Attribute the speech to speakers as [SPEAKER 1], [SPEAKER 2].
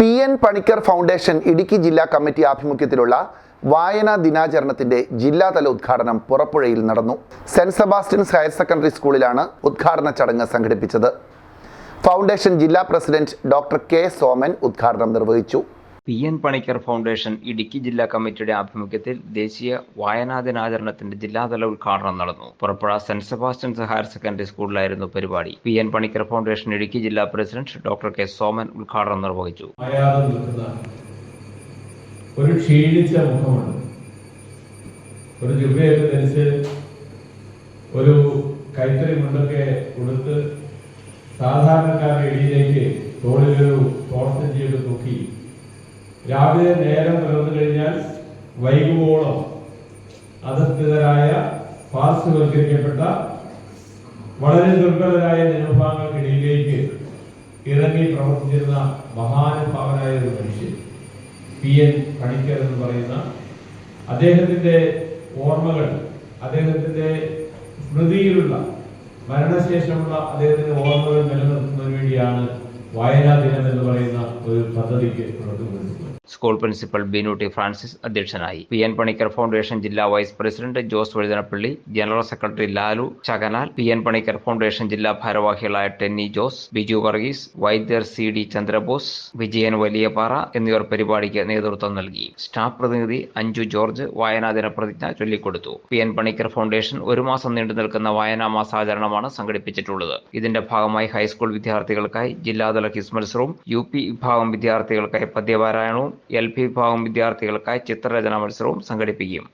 [SPEAKER 1] P N Panicker foundation Idukki ജില്ലാ committee ആഭിമുഖ്യത്തിലുള്ള വായനാ ദിനാചരണത്തിന്റെ ജില്ലാതല ഉദ്ഘാടനം പുറപ്പുഴയിൽ നടന്നു. സെന്റ് സെബാസ്റ്റ്യൻസ് ഹയർ സെക്കൻഡറി സ്കൂളിലാണ് ഉദ്ഘാടന ചടങ്ങ് സംഘടിപ്പിച്ചത്. ഫൗണ്ടേഷൻ ജില്ലാ പ്രസിഡന്റ് ഡോക്ടർ കെ സോമൻ ഉദ്ഘാടനം നിർവഹിച്ചു.
[SPEAKER 2] P N Panicker foundation Idukki ജില്ലാ കമ്മിറ്റിയുടെ ആഭിമുഖ്യത്തിൽ ദേശീയ വായനാ ദിനാചരണത്തിന്റെ ജില്ലാതല ഉദ്ഘാടനം നടന്നു. Purappuzha Saint Sebastian's higher secondary സ്കൂളിലായിരുന്നു പരിപാടി. P N Panicker foundation Idukki ജില്ലാ പ്രസിഡന്റ് ഡോക്ടർ കെ സോമൻ ഉദ്ഘാടനം നിർവഹിച്ചു.
[SPEAKER 3] ഒരു ക്ഷീണിച്ച മുഖമാണ്. ഒരു ജുബയൊക്കെ ധരിച്ച് ഒരു കൈത്തറി മുണ്ടൊക്കെ കൊടുത്ത് സാധാരണക്കാരുടെ ഇടയിലേക്ക് തോളിലൊരു തോർത്തഞ്ചിയൊക്കെ തൂക്കി രാവിലെ നേരം പുലർന്നു കഴിഞ്ഞാൽ വൈകുവോളം അധസ്ഥിതരായ പാർശ്വവൽക്കരിക്കപ്പെട്ട വളരെ ദുർബലരായ ജനവിഭാഗങ്ങൾക്കിടയിലേക്ക് ഇറങ്ങി പ്രവർത്തിച്ചിരുന്ന മഹാനുഭാവനായ ഒരു മനുഷ്യൻ പി എൻ പണിക്കർ എന്ന് പറയുന്ന അദ്ദേഹത്തിന്റെ ഓർമ്മകൾ അദ്ദേഹത്തിന്റെ സ്മൃതിയിലുള്ള മരണശേഷമുള്ള അദ്ദേഹത്തിന്റെ ഓർമ്മകൾ നിലനിർത്തുന്നതിന് വേണ്ടിയാണ് വായനാ ദിനം എന്ന് പറയുന്ന ഒരു പദ്ധതിക്ക് തുടക്കം കുറിച്ചത്.
[SPEAKER 2] സ്കൂൾ പ്രിൻസിപ്പൽ ബിനൂട്ടി ഫ്രാൻസിസ് അധ്യക്ഷനായി. പി എൻ പണിക്കർ ഫൗണ്ടേഷൻ ജില്ലാ vice president Jose Vazhuthanappally general secretary Lalu Chakanal P N Panicker foundation ജില്ലാ ഭാരവാഹികളായ Tenny Jose Biju Varghese Vaidyar C D Chandrabose Vijayan Valiyapara എന്നിവർ പരിപാടിക്ക് നേതൃത്വം നൽകി. സ്റ്റാഫ് പ്രതിനിധി അഞ്ജു ജോർജ് വായനാ ദിന പ്രതിജ്ഞ ചൊല്ലിക്കൊടുത്തു. പി എൻ പണിക്കർ ഫൗണ്ടേഷൻ ഒരു മാസം നീണ്ടു നിൽക്കുന്ന വായനാ മാസാചരണമാണ് സംഘടിപ്പിച്ചിട്ടുള്ളത്. ഇതിന്റെ ഭാഗമായി ഹൈസ്കൂൾ വിദ്യാർത്ഥികൾക്കായി ജില്ലാതല ക്വിസ് മത്സരവും യു പി വിഭാഗം വിദ്യാർത്ഥികൾക്കായി പദ്യപാരായണവും എൽ പി വിഭാഗം വിദ്യാർത്ഥികൾക്കായി ചിത്രരചനാ മത്സരവും സംഘടിപ്പിക്കും.